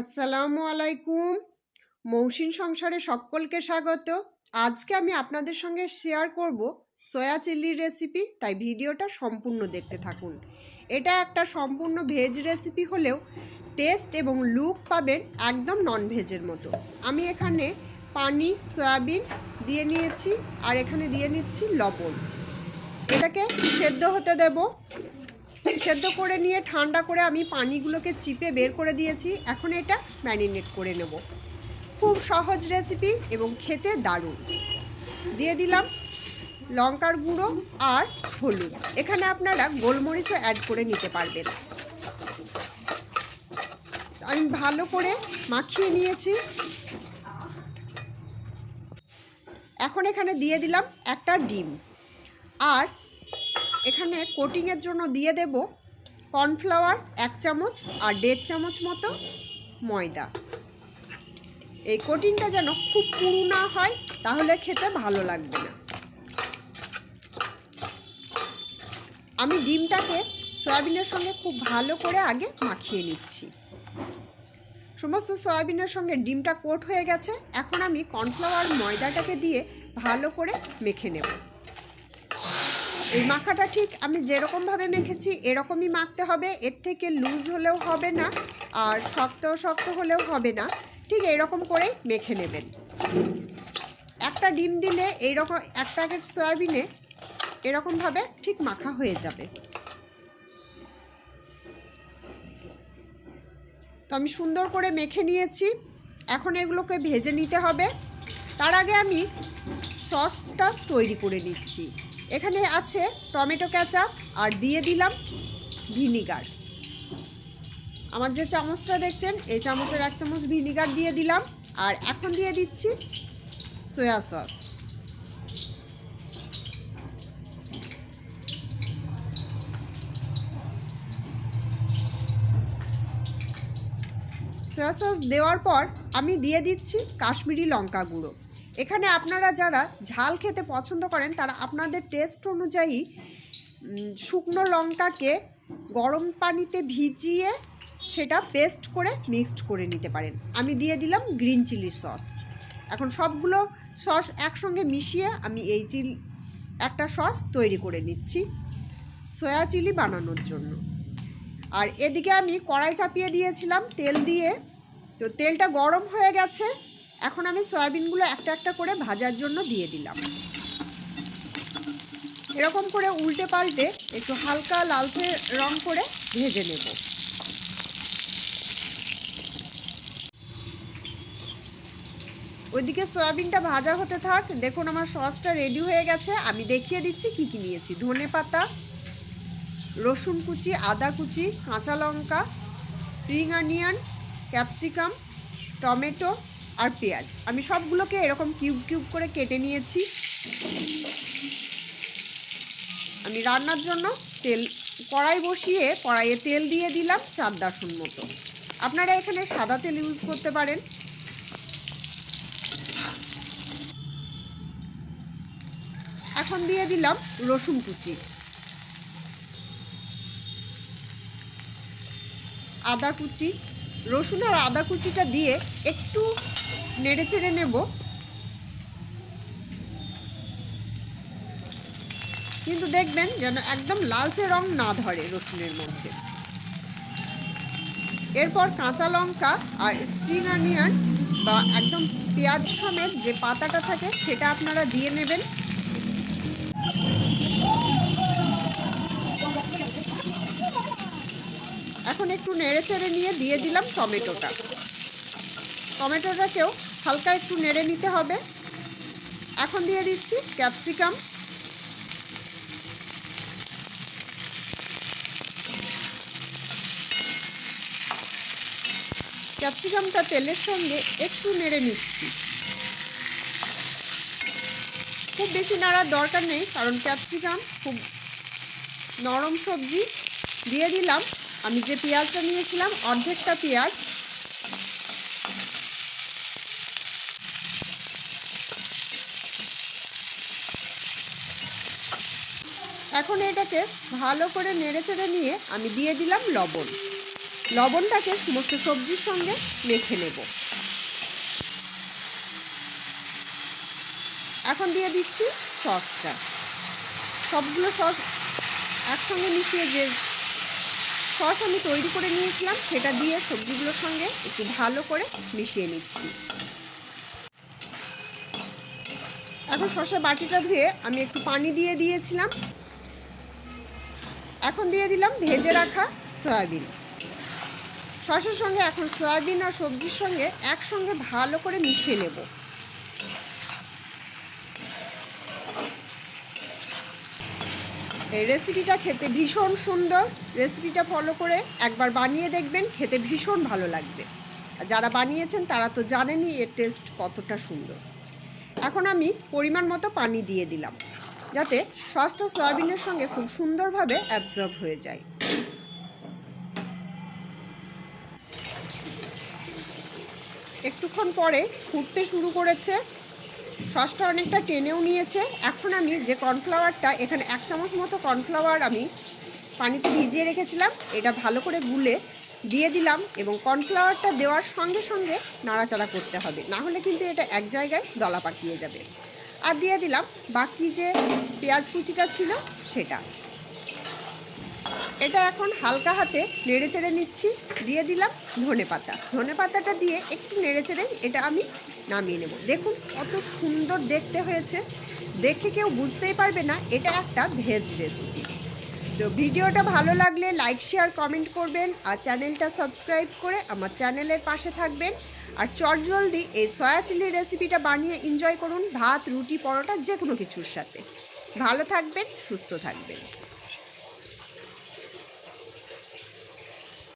আসসালামু আলাইকুম। মৌসিন সংসারে সকলকে স্বাগত। আজকে আমি আপনাদের সঙ্গে শেয়ার করব সয়া চিল্লির রেসিপি তাই ভিডিওটা সম্পূর্ণ দেখতে থাকুন। এটা একটা সম্পূর্ণ ভেজ রেসিপি হলেও টেস্ট এবং লুক পাবেন একদম নন ভেজের মতো। আমি এখানে পানি, সয়াবিন দিয়ে নিয়েছি আর এখানে দিয়ে নিচ্ছি লবণ। এটাকে সেদ্ধ হতে দেবো। সেদ্ধ করে নিয়ে ঠান্ডা করে আমি পানিগুলোকে চিপে বের করে দিয়েছি। এখন এটা ম্যারিনেট করে নেব। খুব সহজ রেসিপি এবং খেতে দারুণ। দিয়ে দিলাম লঙ্কার গুঁড়ো আর হলুদ। এখানে আপনারা গোলমরিচও অ্যাড করে নিতে পারবেন। আমি ভালো করে মাখিয়ে নিয়েছি। এখন এখানে দিয়ে দিলাম একটা ডিম। আর এখানে কোটিংয়ের জন্য দিয়ে দেব কর্নফ্লাওয়ার এক চামচ আর দেড় চামচ মতো ময়দা। এই কোটিংটা যেন খুব পুরু না হয়, তাহলে খেতে ভালো লাগবে না। আমি ডিমটাকে সয়াবিনের সঙ্গে খুব ভালো করে আগে মাখিয়ে নিচ্ছি। সমস্ত সয়াবিনের সঙ্গে ডিমটা কোট হয়ে গেছে, এখন আমি কর্নফ্লাওয়ার ময়দাটাকে দিয়ে ভালো করে মেখে নেব। এই মাখাটা ঠিক আমি যেরকমভাবে মেখেছি এরকমই মাখতে হবে। এর থেকে লুজ হলেও হবে না আর শক্ত শক্ত হলেও হবে না। ঠিক এইরকম করেই মেখে নেবেন। একটা ডিম দিলে এইরকম এক প্যাকেট সয়াবিনে এরকমভাবে ঠিক মাখা হয়ে যাবে। তো আমি সুন্দর করে মেখে নিয়েছি। এখন এগুলোকে ভেজে নিতে হবে। তার আগে আমি সসটা তৈরি করে নিচ্ছি। এখানে আছে টমেটো ক্যাচাপ আর দিয়ে দিলাম ভিনিগার। আমার যে চামচটা দেখছেন, এই চামচের এক চামচ ভিনিগার দিয়ে দিলাম আর এখন দিয়ে দিচ্ছি সয়া সস। সয়া সস দেওয়ার পর আমি দিয়ে দিচ্ছি কাশ্মীরি লঙ্কা গুঁড়ো। এখানে আপনারা যারা ঝাল খেতে পছন্দ করেন, তারা আপনাদের টেস্ট অনুযায়ী শুকনো লঙ্কাকে গরম পানিতে ভিজিয়ে সেটা পেস্ট করে মিক্সড করে নিতে পারেন। আমি দিয়ে দিলাম গ্রিন চিলি সস এখন সবগুলো সস একসঙ্গে মিশিয়ে আমি এই চিল একটা সস তৈরি করে নিচ্ছি সয়া চিলি বানানোর জন্য। আর এদিকে আমি কড়াই চাপিয়ে দিয়েছিলাম তেল দিয়ে। তো তেলটা গরম হয়ে গেছে। এখন আমি সয়াবিনগুলো একটা একটা করে ভাজার জন্য দিয়ে দিলাম। এরকম করে উল্টে পাল্টে একটু হালকা লালচে রং করে ভেজে নেব। ওইদিকে সয়াবিনটা ভাজা হতে থাক, দেখুন আমার সসটা রেডি হয়ে গেছে। আমি দেখিয়ে দিচ্ছি কি কি নিয়েছি। ধনে পাতা, রসুন কুচি, আদা কুচি, কাঁচা লঙ্কা, স্প্রিং অনিয়ন, ক্যাপসিকাম, টমেটো আর পেঁয়াজ। আমি সবগুলোকে এরকম কিউব কিউব করে কেটে নিয়েছি। আমি রান্নার জন্য তেল, কড়াই বসিয়ে কড়াইয়ে তেল দিয়ে দিলাম চার দাসুন মতো। আপনারা এখানে সাদা তেল ইউজ করতে পারেন। এখন দিয়ে দিলাম রসুন কুচি। আদা কুচি রসুন আর আদা কুচিটা দিয়ে একটু নেড়ে চেড়ে নেব। কিন্তু দেখবেন যেন একদম লালচে রং না ধরে রসুনের মধ্যে। এরপর কাঁচা লঙ্কা আর স্প্রিং অনিয়ন বা একদম পেঁয়াজ সমেত যে পাতাটা থাকে সেটা আপনারা দিয়ে নেবেন। নেড়ে চেড়ে নিয়ে দিয়ে দিলাম টমেটোটা। টমেটোটাকেও হালকা একটু নেড়ে নিতে হবে। এখন দিয়ে দিচ্ছি ক্যাপসিকাম। ক্যাপসিকামটা তেলের সঙ্গে একটু নেড়ে নিচ্ছি। খুব বেশি নাড়ার দরকার নেই, কারণ ক্যাপসিকাম খুব নরম সবজি। দিয়ে দিলাম আমি যে পেঁয়াজটা নিয়েছিলাম, অর্ধেকটা পেঁয়াজ। এখন এটাকে ভালো করে নেড়ে চেড়ে নিয়ে আমি দিয়ে দিলাম লবণ। লবণটাকে সমস্ত সবজির সঙ্গে মেখে নেব। এখন দিয়ে দিচ্ছি সসটা। সবগুলো সস একসঙ্গে মিশিয়ে যে সস আমি তৈরি করে নিয়েছিলাম, সেটা দিয়ে সবজিগুলোর সঙ্গে একটু ভালো করে মিশিয়ে নিচ্ছি। এখন শসা বাটিটা ধুয়ে আমি একটু পানি দিয়ে দিয়েছিলাম। এখন দিয়ে দিলাম ভেজে রাখা সয়াবিন। শসার সঙ্গে এখন সয়াবিন আর সবজির সঙ্গে একসঙ্গে ভালো করে মিশিয়ে নেব। রেসিপিটা খেতে ভীষণ সুন্দর। রেসিপিটা ফলো করে একবার বানিয়ে দেখবেন, খেতে ভীষণ ভালো লাগবে। যারা বানিয়েছেন, তারা তো জানেনই এর টেস্ট কতটা সুন্দর। এখন আমি পরিমাণ মতো পানি দিয়ে দিলাম, যাতে সসটা সয়াবিনের সঙ্গে খুব সুন্দরভাবে অ্যাবজর্ব হয়ে যায়। একটুক্ষণ পরে ফুটতে শুরু করেছে সসটা অনেকটা টেনেও নিয়েছে। এখন আমি যে কর্নফ্লাওয়ারটা, এখানে এক চামচ মতো কর্নফ্লাওয়ার আমি পানিতে ভিজিয়ে রেখেছিলাম। এটা ভালো করে গুলে দিয়ে দিলাম এবং কর্নফ্লাওয়ারটা দেওয়ার সঙ্গে সঙ্গে নাড়াচাড়া করতে হবে। না হলে কিন্তু এটা এক জায়গায় দলা পাকিয়ে যাবে। আর দিয়ে দিলাম বাকি যে পেঁয়াজ কুচিটা ছিল সেটা। এটা এখন হালকা হাতে নেড়ে চেড়ে নিচ্ছি। দিয়ে দিলাম ধনে পাতা ধনে পাতাটা দিয়ে একটু নেড়ে চেড়ে এটা আমি নামিয়ে নেব। দেখুন, কত সুন্দর দেখতে হয়েছে। দেখে কেউ বুঝতেই পারবে না, এটা একটা ভেজ রেসিপি তো ভিডিওটা ভালো লাগলে লাইক শেয়ার কমেন্ট করবেন আর চ্যানেলটা সাবস্ক্রাইব করে আমার চ্যানেলের পাশে থাকবেন। আর চটজলদি এই সয়া চিলি রেসিপিটা বানিয়ে এনজয় করুন, ভাত, রুটি, পরোটা যে কোনো কিছুর সাথে। ভালো থাকবেন, সুস্থ থাকবেন।